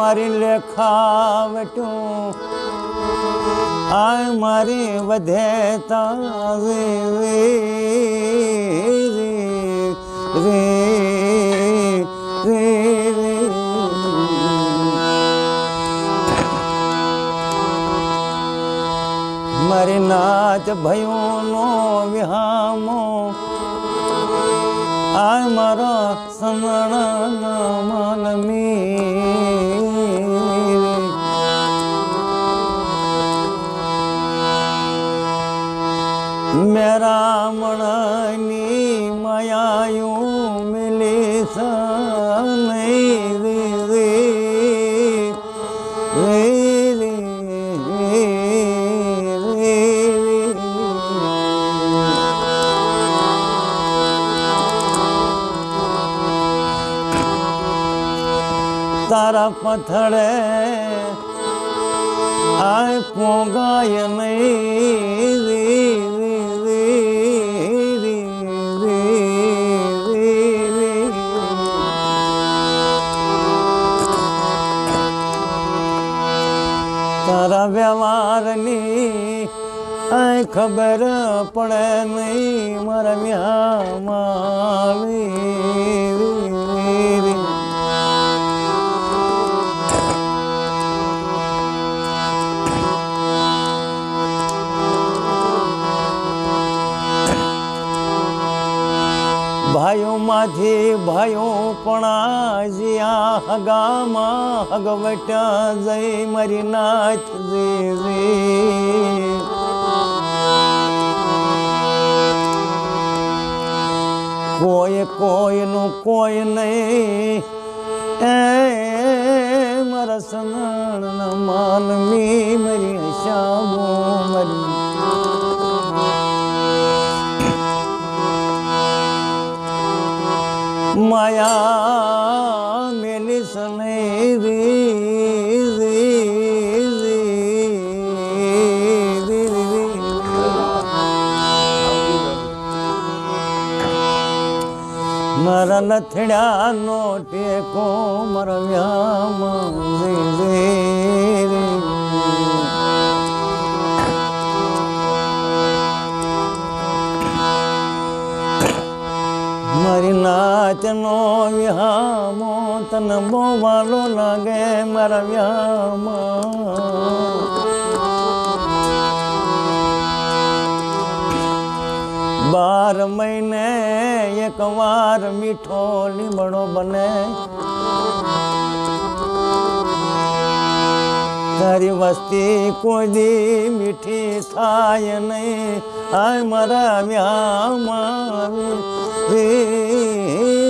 મારી લેખાવટું આ મારી વધે તારી રે મારી નાચ ભયોનો વિહામો આ મારા સમરણના માનમી મેરા મણની માયાયું મિલી સનઈ રે રે રે રે રે તારા પથડે આ પોગાય નહીં વ્યવહારની આય ખબર પડે નહીં. મારા મ્યામાં રે રે ભયો પણ જ્યાં હગામાં હગવટા જય મરીનાથ નાચ રે. કોઈ કોઈનું કોઈ નહીં. એ મારા સનણ માનવી મરી શ્યામો મારી માયા મેલી સને રે રે રે રે મારા લથડાનો ટેકો મારા નાચનો વિહામો તન બહુ વાલો લાગે મારા વ્યામાં. બાર મહિને એક વાર મીઠો લીમડો બને. તારી વસ્તી કોઈ દી મીઠી થાય નહીં. આય મારા વ્યામાં રે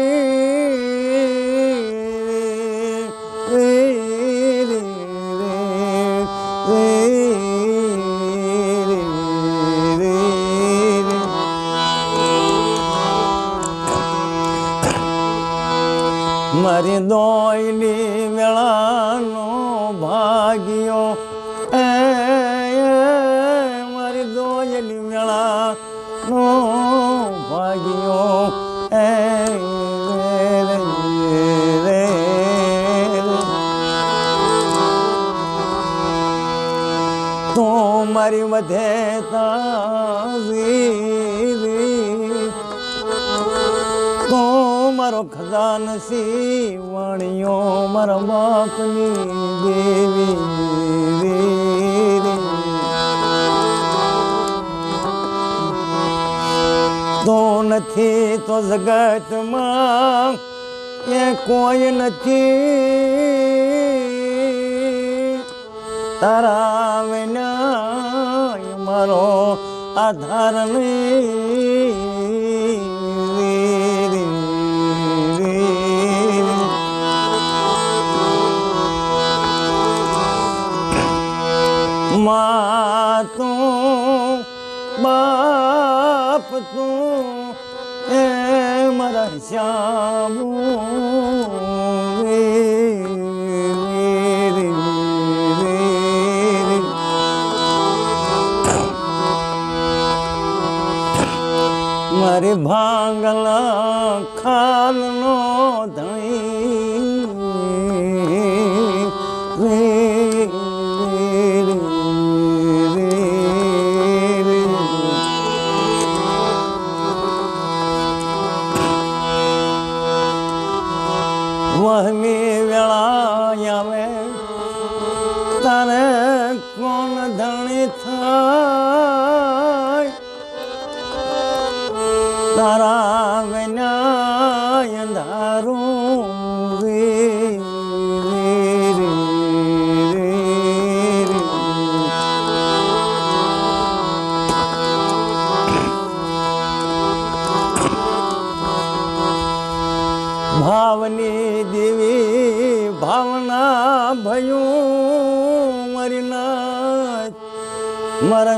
મારી દોયલી વેળાનો ભાગ્યો એ મારી દોયલી વેળાનો ભાગ્યો એ રે રે રે તો મારી વધે તારી રે તો મારો ખજાનસી વણિયો મારા બાપની દેવી રે. તો નથી તો જગતમાં એ કોઈ નથી તારા વિના મારો આધાર નહીં બાપ તું એ મારા શ્યામુ મારે ભાંગલા ખાનનો વહમી વેળા આવે તારે કોણ ધણી થાય? તારા વિના ભયું મરીના મારે.